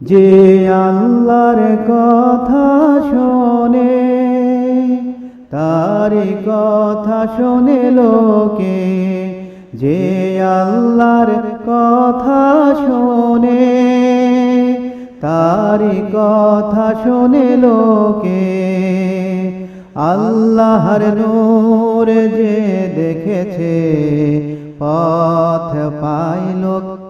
যে আল্লাহর কথা শোনে, তারি কথা শোনে লোকে। যে আল্লাহর কথা শোনে, তারি কথা শোনে লোকে। আল্লাহর নূর যে দেখেছে, পথ পাইল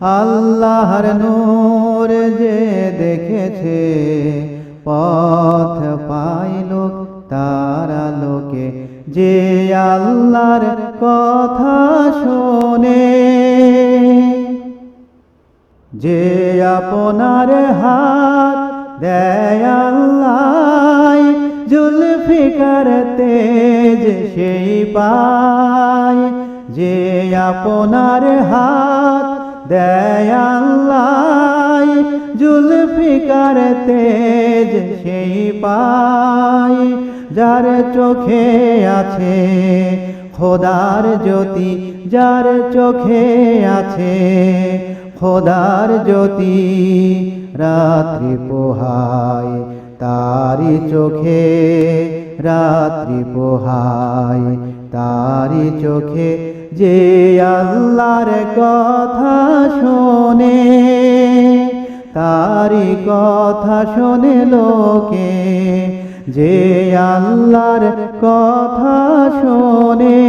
আল্লাহর নূর যে দেখেছে, পথ পাইল তার লোকে যে আল্লাহর কথা শোনে, যে আপনার হাত দেয় আল্লাহ জুলফিকার তেজ সেই পায়। যে আপনার হাত দেয় আল্লাহ জুলফিকার তেজ সেই পায় যার চোখে আছে খোদার জ্যোতি, যার চোখে আছে খোদার জ্যোতি, রাত্রি পোহায়। তারি চোখে রাত্রি পোহায়, তারি চোখে যে আল্লাহর কথা শোনে, তারি কথা শোনে লোকে, যে আল্লাহর কথা শোনে।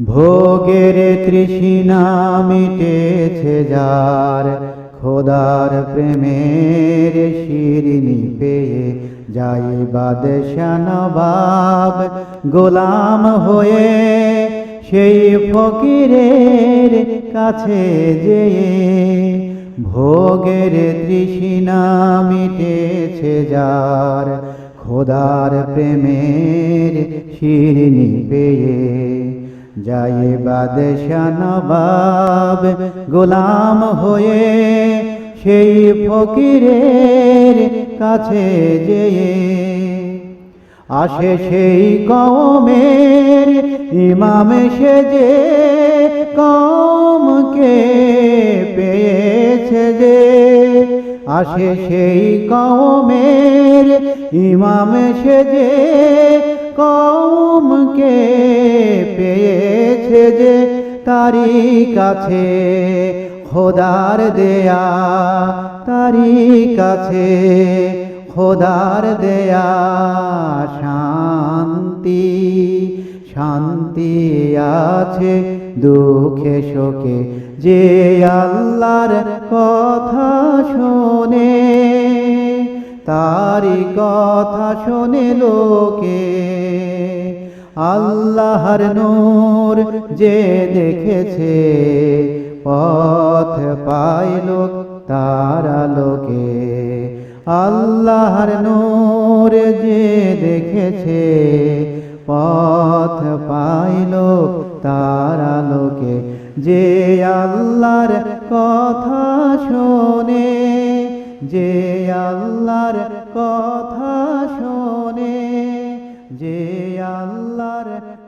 ভোগের তৃষ্ণা মিটেছে যার খোদার প্রেমের শিরিনি পেয়ে যাই বাদশানবাব গোলাম হয়ে সেই ফকিরের কাছে যেয়ে ভোগের তৃষ্ণা মিটেছে যার। খোদার প্রেমের শিরিনি পেয়ে যাই বাদশানবাব গোলাম হয়ে সেই ফকিরের কাছে যেয়ে আসে সেই কমের ইমাম সেজে কমকে পেয়েছে যে আসে সেই কমের ইমাম সেজে কমকে পেয়েছে যে তারি কাছে খোদার দেয়া তারি কাছে খোদার দেয়া শান্তি শান্তি আছে, দুঃখে শোকে। যে আল্লাহর কথা শোনে তারি কথা শোনে লোকে। আল্লাহর নূর যে দেখেছে, পথ পাইল তার আলোকে। আল্লাহর নূর যে দেখেছে, পথ পাইল তার আলোকে। যে আল্লাহর কথা শোনে, যে আল্লাহর কথা শোনে, যে আল্লাহ water